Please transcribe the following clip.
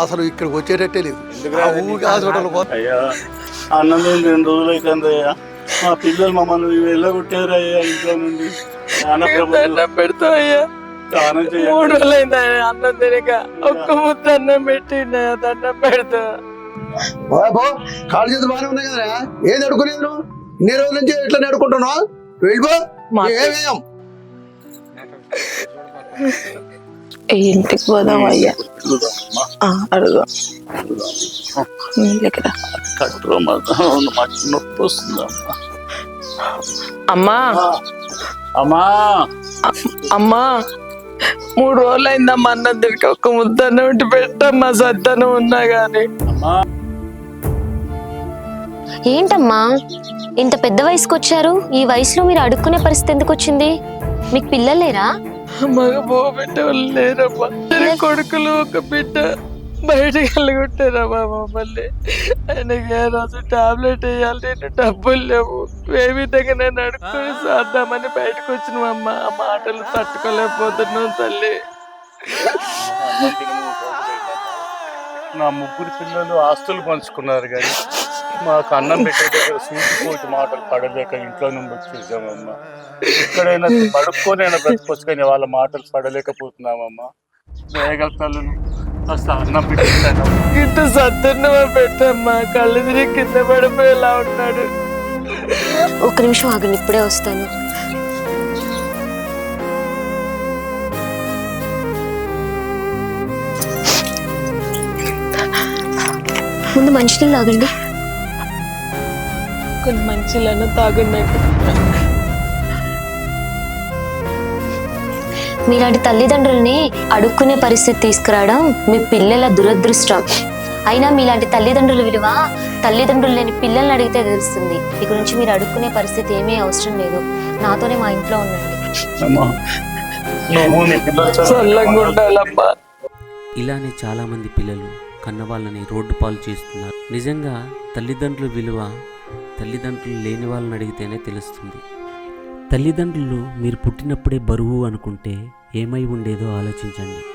అసలు ఇక్కడికి వచ్చేటట్టే లేదు. అన్నం రెండు రోజులు అవుతుంది మా పిల్లలు మమ్మల్ని వెళ్ళగొట్టారు అయ్యా ఇంట్లో నుండి. పెడతావు అయ్యా. మూడు ఆయన అన్నం తినక. ఒక్క ముద్ద అన్నం పెట్టిండ దండం పెడతా. కాళ్ళు చేతులు బాగానే ఉన్నాయి కదా ఏది అడుకునేది నువ్వు? ఇన్ని రోజుల నుంచి ఇట్లా నడుకుంటున్నావు? వెళ్ళిపో. ఏమేయం ఇంటికి పోదాం అయ్యా ఆ, అడుగు నొప్పి వస్తుంది అమ్మా అమ్మా అమ్మా మూడు రోజులు అయిందమ్మా అన్నం తినక ఒక్క ముద్ద అన్నం ఉంటే పెట్టమ్మా సద్దనం ఉన్నా గాని అమ్మా ఏంటమ్మా ఇంత పెద్ద వయసుకు వచ్చారు ఈ వయసులో మీరు అడుక్కునే పరిస్థితి ఎందుకు వచ్చింది మీకు పిల్లలు లేరా మగ బో బిడ్డ వాళ్ళు లేరమ్మా కొడుకులు ఒక బిడ్డ బయటకు వెళ్ళగొట్టారమ్మా మమ్మల్ని. ఆయనకి ఏ రోజు టాబ్లెట్ వేయాలి నేను డబ్బులు లేవు. ఏ విధంగా నేను అడుక్కొని చేద్దామని బయటకు వచ్చినామమ్మ ఆ మాటలు తట్టుకోలేకపోతున్నాం తల్లి. నా ముగ్గురు పిల్లలు ఆస్తులు పంచుకున్నారు కానీ మాకు అన్నం పెట్టే దగ్గర సూటిపోటి మాటలు పడలేక ఇంట్లో నుండి వచ్చేసామమ్మా ఎక్కడైనా పడుక్కొనైనా బ్రతకొచ్చు కానీ వాళ్ళ మాటలు పడలేకపోతున్నామమ్మా. వేగలుగుతాను కాస్త అన్నం పెట్టాను ఇంత సత్తున్నమా పెట్టమ్మా? కళ్ళు తిరిగి కింద పడిపోయేలా ఉన్నాడు. ఒక్క నిమిషం ఆగండి ఇప్పుడే వస్తాను. ముందు మంచినీళ్ళు ఆగండి. కొన్ని మంచిలను తాగున్నాడు మీలాంటి తల్లిదండ్రుల్ని అడుక్కునే పరిస్థితి తీసుకురావడం మీ పిల్లల దురదృష్టం. అయినా మీలాంటి తల్లిదండ్రుల విలువ తల్లిదండ్రులు లేని పిల్లల్ని అడిగితే తెలుస్తుంది. ఇక నుంచి మీరు అడుక్కునే పరిస్థితి ఏమీ అవసరం లేదు. నాతోనే మా ఇంట్లో ఉండండి. ఇలానే చాలామంది పిల్లలు కన్నవాళ్ళని రోడ్డు పాలు చేస్తున్నారు. నిజంగా తల్లిదండ్రుల విలువ తల్లిదండ్రులు లేని వాళ్ళని అడిగితేనే తెలుస్తుంది. తల్లిదండ్రులు మీరు పుట్టినప్పుడే బరువు అనుకుంటే ఏమై ఉండేదో ఆలోచించండి.